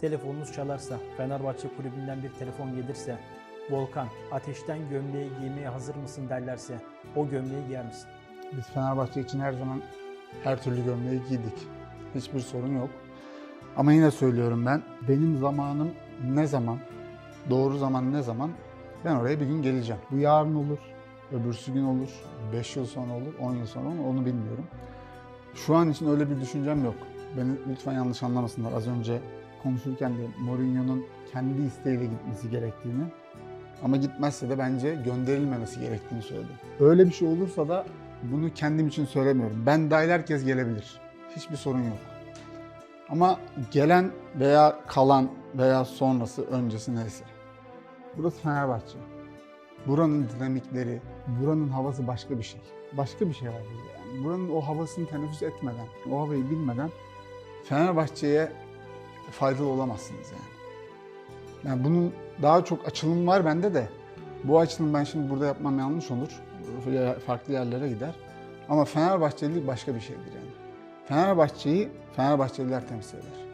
Telefonunuz çalarsa, Fenerbahçe kulübünden bir telefon gelirse, Volkan ateşten gömleği giymeye hazır mısın derlerse o gömleği giyer misin? Biz Fenerbahçe için her zaman her türlü gömleği giydik. Hiçbir sorun yok. Ama yine söylüyorum ben, benim zamanım ne zaman, doğru zaman ne zaman ben oraya bir gün geleceğim. Bu yarın olur, öbürsü gün olur, 5 yıl sonra olur, 10 yıl sonra olur onu bilmiyorum. Şu an için öyle bir düşüncem yok. Beni lütfen yanlış anlamasınlar. Az önce konuşurken de Mourinho'nun kendi isteğiyle gitmesi gerektiğini ama gitmezse de bence gönderilmemesi gerektiğini söyledim. Öyle bir şey olursa da bunu kendim için söylemiyorum. Ben dahil herkes gelebilir. Hiçbir sorun yok. Ama gelen veya kalan veya sonrası, öncesi neyse. Burası Fenerbahçe. Buranın dinamikleri, buranın havası başka bir şey. Başka bir şey var burada yani. Buranın o havasını teneffüs etmeden, o havayı bilmeden Fenerbahçe'ye faydalı olamazsınız yani. Yani bunun daha çok açılım var bende de. Bu açılım ben şimdi burada yapmam yanlış olur. Farklı yerlere gider. Ama Fenerbahçelilik başka bir şeydir yani. Fenerbahçe'yi Fenerbahçeliler temsil eder.